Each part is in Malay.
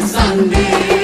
Sunday.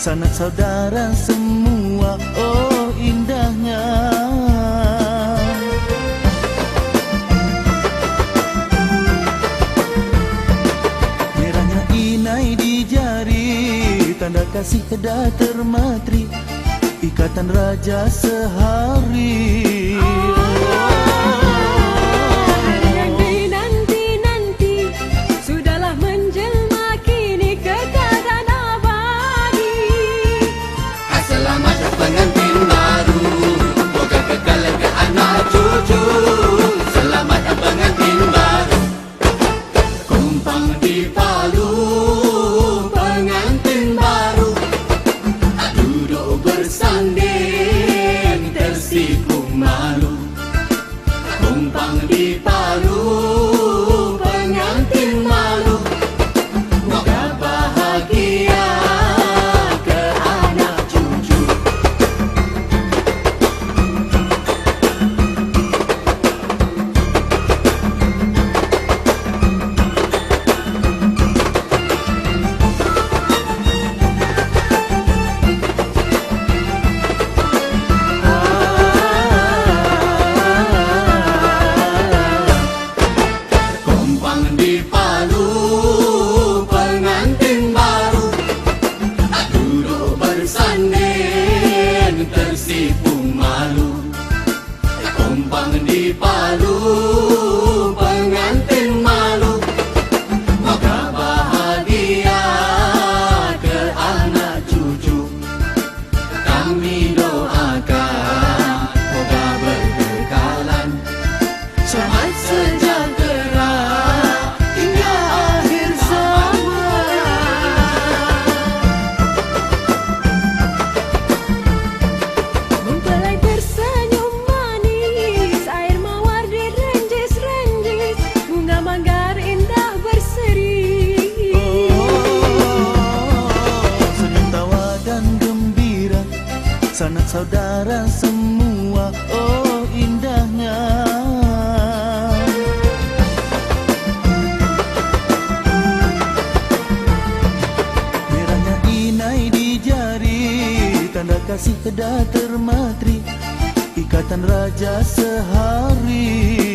sanak saudara semua oh indahnya. Merahnya inai di jari tanda kasih kedah termatri ikatan raja sehari. Di Palu pengantin baru. Duduk bersanding tersipu malu. Kumpang di Palu sanak saudara semua oh indahnya. Merahnya inai di jari tanda kasih kedah termatri ikatan raja sehari.